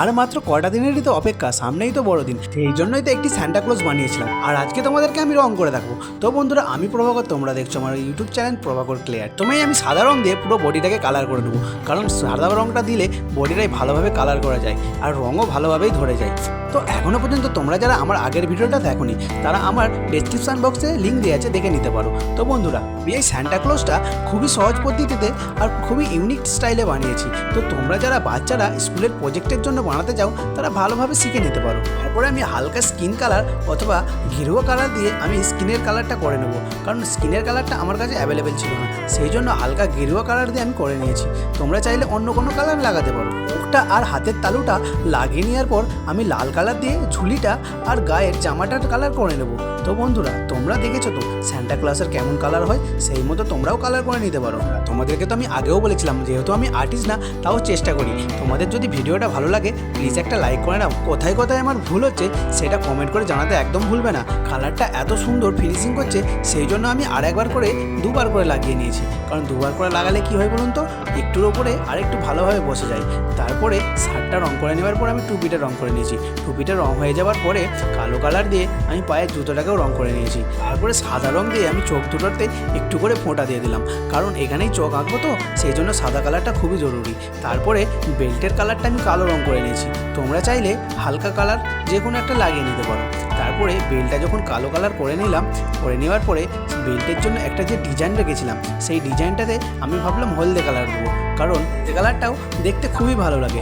আর মাত্র কটা দিনেরই তো অপেক্ষা, সামনেই তো বড়দিন। সেই জন্যই তো একটি স্যান্টা ক্লোজ বানিয়েছিলাম। আর আজকে তোমাদেরকে আমি রং করে দেখাবো। তো বন্ধুরা, আমি প্রভাকর, তোমরা দেখছ আমার ইউটিউব চ্যানেল প্রভাকর ক্লিয়ার তোমায় আমি সাদা রং দিয়ে পুরো বডিটাকে কালার করে নেব কারণ সাদা রংটা দিলে বডিটাই ভালোভাবে কালার করা যায়, আর রঙও ভালোভাবেই ধরে যায়। তো এখনও পর্যন্ত তোমরা যারা আমার আগের ভিডিওটা দেখোনি, তারা আমার ডেসক্রিপশন বক্সে লিঙ্ক দিয়ে আছে, দেখে নিতে পারো। তো বন্ধুরা এই স্যান্টা ক্লজটা খুবই সহজ পদ্ধতিতে আর খুবই ইউনিক স্টাইলে বানিয়েছি। তো তোমরা যারা বাচ্চারা স্কুলের প্রজেক্টের জন্য বানাতে চাও, তারা ভালোভাবে শিখে নিতে পারো। তারপরে আমি হালকা স্কিন কালার অথবা ঘিরুয়া কালার দিয়ে আমি স্কিনের কালারটা করে নেব। কারণ স্কিনের কালারটা আমার কাছে অ্যাভেলেবেল ছিল না। সেই জন্য হালকা গেরুয়া কালার দিয়ে আমি করে নিয়েছি। তোমরা চাইলে অন্য কোনো কালার লাগাতে পারো। মুখটা আর হাতের তালুটা লাগিয়ে নেওয়ার পর আমি লাল কালার দিয়ে ঝুলিটা আর গায়ের জামাটার কালার করে নেব। তো বন্ধুরা, তোমরা দেখেছ তো স্যান্টা ক্লাসের কেমন কালার হয়? সেই মতো তোমরাও কালার করে নিতে পারো। তোমাদেরকে তো আমি আগেও বলেছিলাম, যেহেতু আমি আর্টিস্ট না, তাও চেষ্টা করি। তোমাদের যদি ভিডিওটা ভালো লাগে প্লিজ একটা লাইক করে নাও। কোথায় কোথায় আমার ভুল হচ্ছে, সেটা কমেন্ট করে জানাতে একদম ভুলবে না। কালারটা এত সুন্দর ফিনিশিং করছে, সেই জন্য আমি আর একবার করে দুবার করে লাগিয়ে নিয়েছি। কারণ দুবার করে লাগালে কি হয় বলুন তো? একটুর ওপরে আর একটু ভালোভাবে বসে যায়। তারপরে শার্টটা রং করে নেওয়ার পর আমি টুপিটা রং করে নিয়েছি। টুপিটা রং হয়ে যাওয়ার পরে কালো কালার দিয়ে আমি পায়ের জুতোটাকেও রং করে নিয়েছি। তারপরে সাদা রং দিয়ে আমি চোখ দুটোতে একটু করে ফোঁটা দিয়ে দিলাম। কারণ এখানেই চোখ আঁকবো তো, সেই জন্য সাদা কালারটা খুবই জরুরি। তারপরে বেল্টের কালারটা আমি কালো রং করে নিয়েছি। তোমরা চাইলে হালকা কালার যে কোনো একটা লাগিয়ে নিতে পারো। তারপরে বেলটা যখন কালো কালার করে নিলাম, করে নেওয়ার পরে বেল্টের জন্য একটা যে ডিজাইন রেখেছিলাম, সেই ডিজাইনটাতে আমি ভাবলাম হলদে কালার দেবো। কারণ হলদে কালারটাও দেখতে খুবই ভালো লাগে।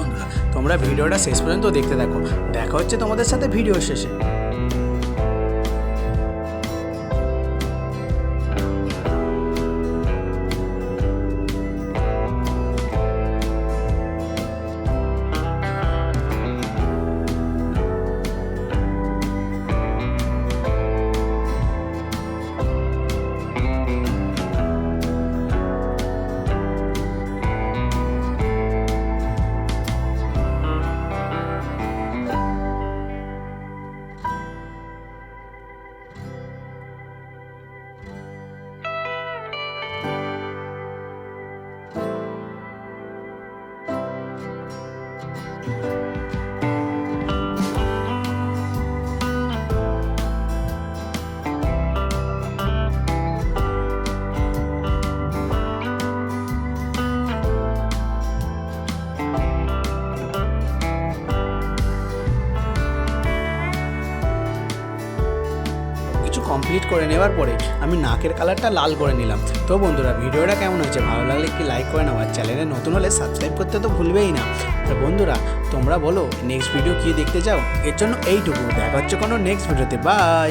তোমরা ভিডিওটা শেষ পর্যন্ত দেখতে থাকো। দেখা হচ্ছে তোমাদের সাথে ভিডিও শেষে। কমপ্লিট করে নেওয়ার পরে আমি নাকের কালারটা লাল করে নিলাম। তো বন্ধুরা, ভিডিওটা কেমন হয়েছে? ভালো লাগলে কি লাইক করে নাও। আর চ্যানেলে নতুন হলে সাবস্ক্রাইব করতে তো ভুলবেই না। তো বন্ধুরা, তোমরা বলো নেক্সট ভিডিও কী দেখতে চাও? এর জন্য এইটুকু। দেখা হচ্ছে কোনো নেক্সট ভিডিওতে বাই